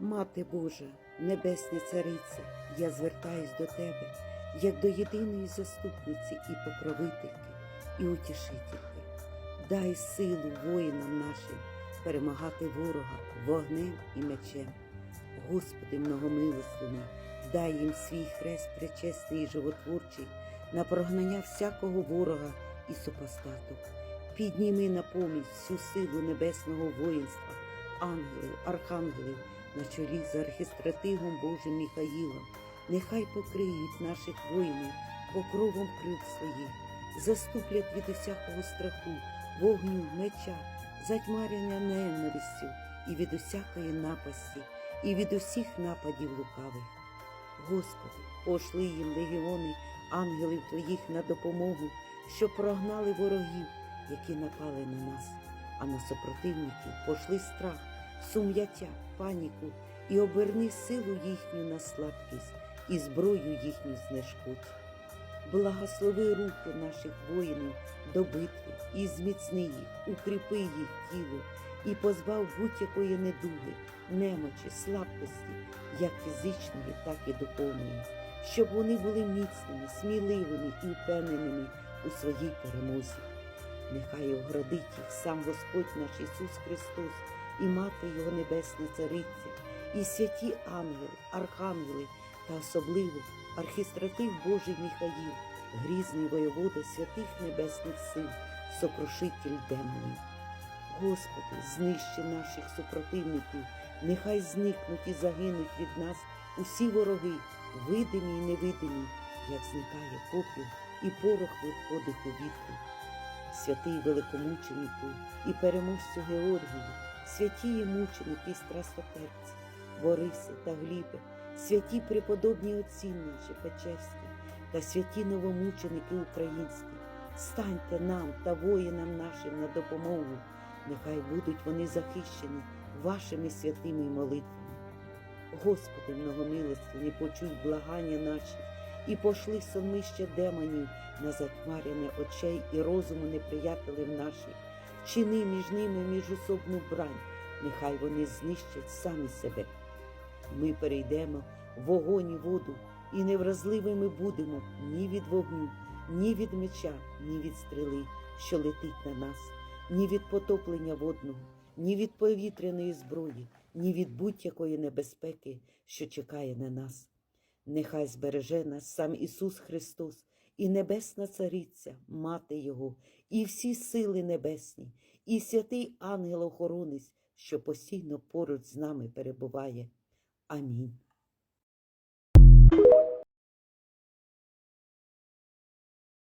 Мати Божа, Небесна Цариця, я звертаюсь до Тебе, як до єдиної заступниці і покровительки, і утішительки. Дай силу воїнам нашим перемагати ворога вогнем і мечем. Господи многомилостивний, дай їм свій хрест пречесний і животворчий на прогнання всякого ворога і супостату. Підніми на поміч всю силу небесного воїнства, ангелів, архангелів на чолі з архістратигом Божим Міхаїлом. Нехай покриють наших воїнів покровом крил своїх, заступлять від усякого страху, вогню, меча, затьмарення ненавистю і від усякої напасті, і від усіх нападів лукавих. Господи, пошли їм легіони ангелів Твоїх на допомогу, щоб прогнали ворогів, які напали на нас, а на супротивників пошли страх, сум'яття, паніку і оберни силу їхню на слабкість і зброю їхню знешкодь. Благослови руки наших воїнів до битви і зміцни їх, укріпи їх тіло і позбав будь-якої недуги, немочі, слабкості, як фізичної, так і духовної, щоб вони були міцними, сміливими і впевненими у своїй перемозі. Нехай оградить їх сам Господь наш Ісус Христос і Мати Його Небесна Цариця, і святі ангели, архангели та особливо архістратив Божий Міхаїл, грізний воєвода святих небесних сил, сокрушитель демонів. Господи, знищи наших супротивників, нехай зникнуть і загинуть від нас усі вороги, видимі і невидимі, як зникає попіл і порох виходить у вітрі. Святий великомученику і переможцю Георгію, святі мученики і страстотерпці, Бориси та Глібе, святі преподобні отці наші Печерські та святі новомученики українські, станьте нам та воїнам нашим на допомогу, нехай будуть вони захищені вашими святими молитвами. Господи, многомилостивний, почуй благання наші і пошли сонмище демонів на затьмаряне очей і розуму неприятелів наших, чини між ними міжособну брань, нехай вони знищать самі себе. Ми перейдемо в вогонь і воду, і невразливими будемо ні від вогню, ні від меча, ні від стріли, що летить на нас, ні від потоплення водного, ні від повітряної зброї, ні від будь-якої небезпеки, що чекає на нас. Нехай збереже нас сам Ісус Христос і Небесна Цариця, мати Його, і всі сили небесні, і святий ангел-охоронець, що постійно поруч з нами перебуває. Амінь.